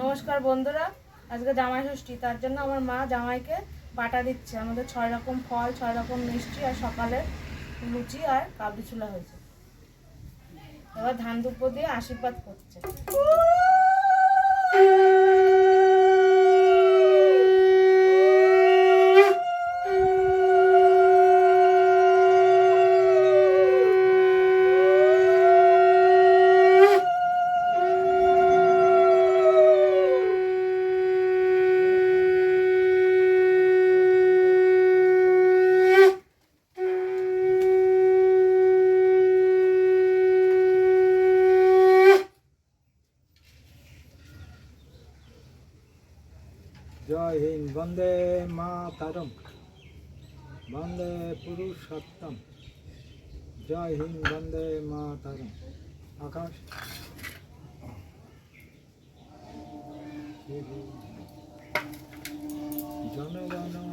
নমস্কার বন্ধুরা, আজকে জামাই ষষ্ঠী, তার জন্য আমার মা জামাইকে বাটা দিচ্ছে। আমাদের ছয় রকম ফল, ছয় রকম মিষ্টি আর সকালে লুচি আর কাবলি ছোলা হয়েছে। এবার ধান দুপুর দিয়ে আশীর্বাদ করছে। জয় হিন্দ বন্দে মাতারম বন্দে পুরুষোত্তম জয় হিন্দ বন্দে মাতারম। আকাশ। জন জন